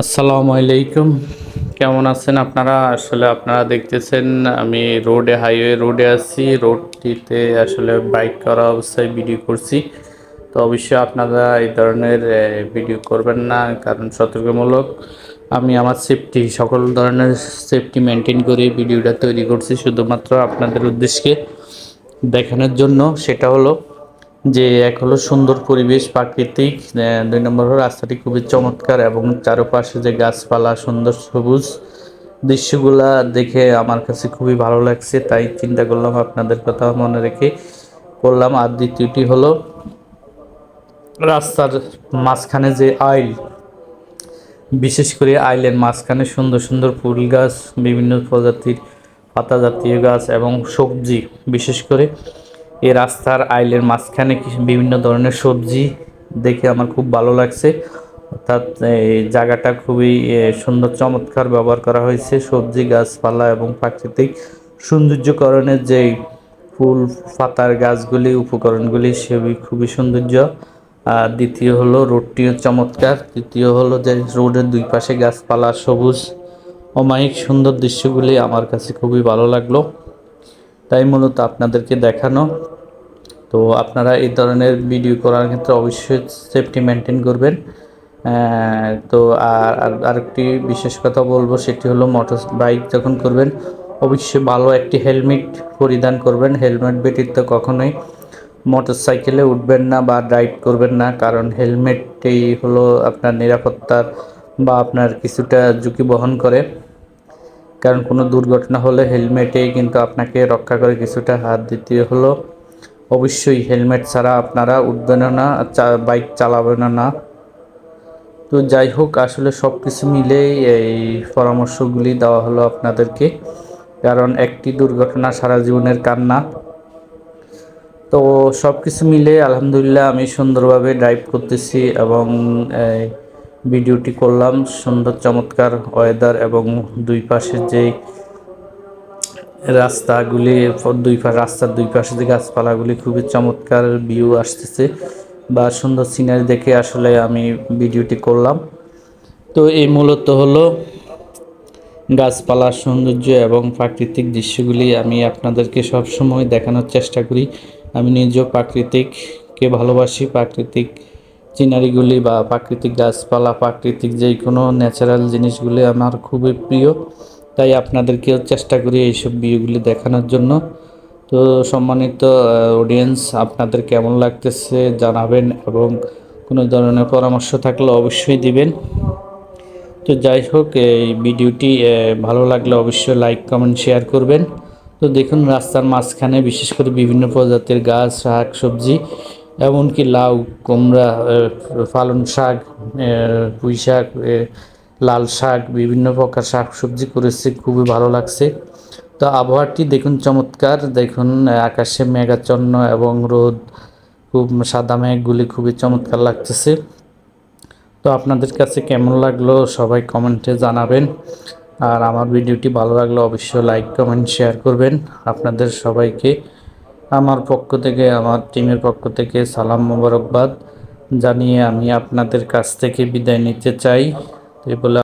আসসালামু আলাইকুম। কেমন আছেন আপনারা? আসলে আপনারা দেখতেছেন, আমি রোডে, হাইওয়ে রোডে আছি। রোডটিতে আসলে বাইক করা অবস্থায় ভিডিও করছি। তো অবশ্যই আপনারা এই ধরনের ভিডিও করবেন না, কারণ সতর্কমূলক। আমি আমার সেফটি সকল ধরনের সেফটি মেনটেন করে ভিডিওটা তৈরি করছি শুধুমাত্র আপনাদের উদ্দেশ্যে দেখানোর জন্য। সেটা হলো যে এক হলো সুন্দর পরিবেশ, প্রাকৃতিক দুই নম্বর হলো রাস্তাটি খুবই চমৎকার এবং চারপাশে যে গাছপালা, সুন্দর সবুজ দৃশ্যগুলা দেখে আমার কাছে খুবই ভালো লাগছে, তাই চিন্তা করলাম আপনাদের কথা মনে রেখে করলাম। আর দ্বিতীয়টি হলো রাস্তার মাঝখানে যে আইল, বিশেষ করে আইলের মাঝখানে সুন্দর সুন্দর ফুল গাছ, বিভিন্ন প্রজাতির পাতা জাতীয় গাছ এবং সবজি, বিশেষ করে এই রাস্তার আইলের মাঝখানে বিভিন্ন ধরনের সবজি দেখে আমার খুব ভালো লাগছে। অর্থাৎ এই জায়গাটা খুবই সুন্দর, চমৎকার ব্যবহার করা হয়েছে। সবজি, গাছপালা এবং প্রাকৃতিক সৌন্দর্যকরণের যে ফুল, পাতার গাছগুলি, উপকরণগুলি, সেগুলি খুবই সৌন্দর্য। আর দ্বিতীয় হলো রোডটিও চমৎকার। তৃতীয় হলো যে রোডের দুই পাশে গাছপালা সবুজ। অমায়িক সুন্দর দৃশ্যগুলি আমার কাছে খুবই ভালো লাগল। তাই মূলত আপনাদেরকে দেখানো। তো আপনারা এই ধরনের ভিডিও করার ক্ষেত্রে অবশ্যই সেফটি মেনটেন করবেন। তো আর আরেকটি বিশেষ কথা বলব সেটি হলো মোটর বাইক যখন করবেন, অবশ্যই ভালো একটি হেলমেট পরিধান করবেন। হেলমেট ব্যতীত কখনোই মোটর সাইকেলে উঠবেন না বা ড্রাইভ করবেন না। কারণ হেলমেটই হলো আপনার নিরাপত্তার বা আপনার কিছুটা ঝুঁকি বহন করে। কারণ কোনো দুর্ঘটনা হলে হেলমেটেই কিন্তু আপনাকে রক্ষা করে কিছুটা হাত দিতে হলো। অবশ্যই হেলমেট ছাড়া আপনারা উঠবেন না বাইক চালাবেন না। তো যাই হোক, আসলে সব কিছু মিলেই এই পরামর্শগুলি দেওয়া হলো আপনাদেরকে। কারণ একটি দুর্ঘটনা সারা জীবনের কান্না। তো সব কিছু মিলে আলহামদুলিল্লাহ আমি সুন্দরভাবে ড্রাইভ করতেছি এবং ভিডিওটি করলাম। সুন্দর, চমৎকার ওয়েদার এবং দুই পাশে যে রাস্তাগুলি, দুই রাস্তার দুই পাশে যে গাছপালাগুলি, খুবই চমৎকার ভিউ আসতেছে বা সুন্দর সিনারি দেখে আসলে আমি ভিডিওটি করলাম। তো এই মূলত হলো গাছপালার সৌন্দর্য এবং প্রাকৃতিক দৃশ্যগুলি আমি আপনাদেরকে সব সময় দেখানোর চেষ্টা করি। আমি নিজেও প্রাকৃতিককে ভালোবাসি, প্রাকৃতিক সিনারিগুলি বা প্রাকৃতিক গাছপালা, প্রাকৃতিক যে কোনো ন্যাচারাল জিনিসগুলি আমার খুবই প্রিয়। তাই আপনাদেরকেও চেষ্টা করি এইসব ভিউগুলি দেখানোর জন্য। তো সম্মানিত অডিয়েন্স আপনাদের কেমন লাগতেছে জানাবেন এবং কোনো ধরনের পরামর্শ থাকলে অবশ্যই দিবেন। তো যাই হোক, এই ভিডিওটি ভালো লাগলে অবশ্যই লাইক কমেন্ট শেয়ার করবেন। তো দেখুন, রাস্তার মাঝখানে বিশেষ করে বিভিন্ন প্রজাতির গাছ, শাক, সবজি এমনকি লাউ, কুমড়া পালন শাক পুঁই শাক লাল শাক, বিভিন্ন প্রকার শাক সবজি করেছে, খুবই ভালো লাগছে। তো আবহাওয়াটি দেখুন চমৎকার, দেখুন আকাশে মেঘাচ্ছন্ন এবং রোদ, খুব সাদা মেঘগুলি খুবই চমৎকার লাগতেছে। তো আপনাদের কাছে কেমন লাগল সবাই কমেন্টে জানাবেন। আর আমার ভিডিওটি ভালো লাগলে অবশ্যই লাইক, কমেন্ট, শেয়ার করবেন। আপনাদের সবাইকে আমার পক্ষ থেকে, আমার টিমের পক্ষ থেকে সালাম মোবারকবাদ জানিয়ে আমি আপনাদের কাছ থেকে বিদায় নিতে চাই। এই বলে